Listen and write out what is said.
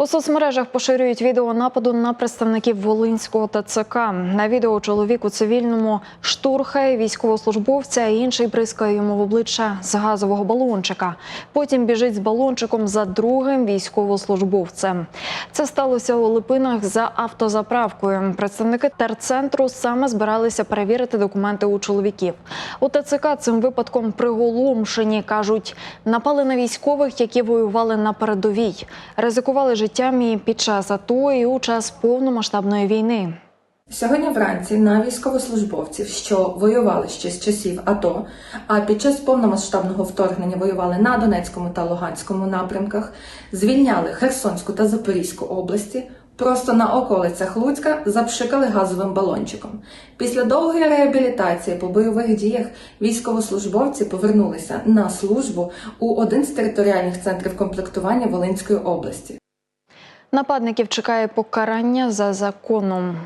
У соцмережах поширюють відео нападу на представників Волинського ТЦК. На відео чоловік у цивільному штурхає військовослужбовця, а інший бризкає йому в обличчя з газового балончика. Потім біжить з балончиком за другим військовослужбовцем. Це сталося у Липинах за автозаправкою. Представники терцентру саме збиралися перевірити документи у чоловіків. У ТЦК цим випадком приголомшені кажуть, напали на військових, які воювали на передовій, ризикували життям і під час АТО, і у час повномасштабної війни. Сьогодні вранці на військовослужбовців, що воювали ще з часів АТО, а під час повномасштабного вторгнення воювали на Донецькому та Луганському напрямках, звільняли Херсонську та Запорізьку області. Просто на околицях Луцька запшикали газовим балончиком. Після довгої реабілітації по бойових діях військовослужбовці повернулися на службу у один з територіальних центрів комплектування Волинської області. Нападників чекає покарання за законом.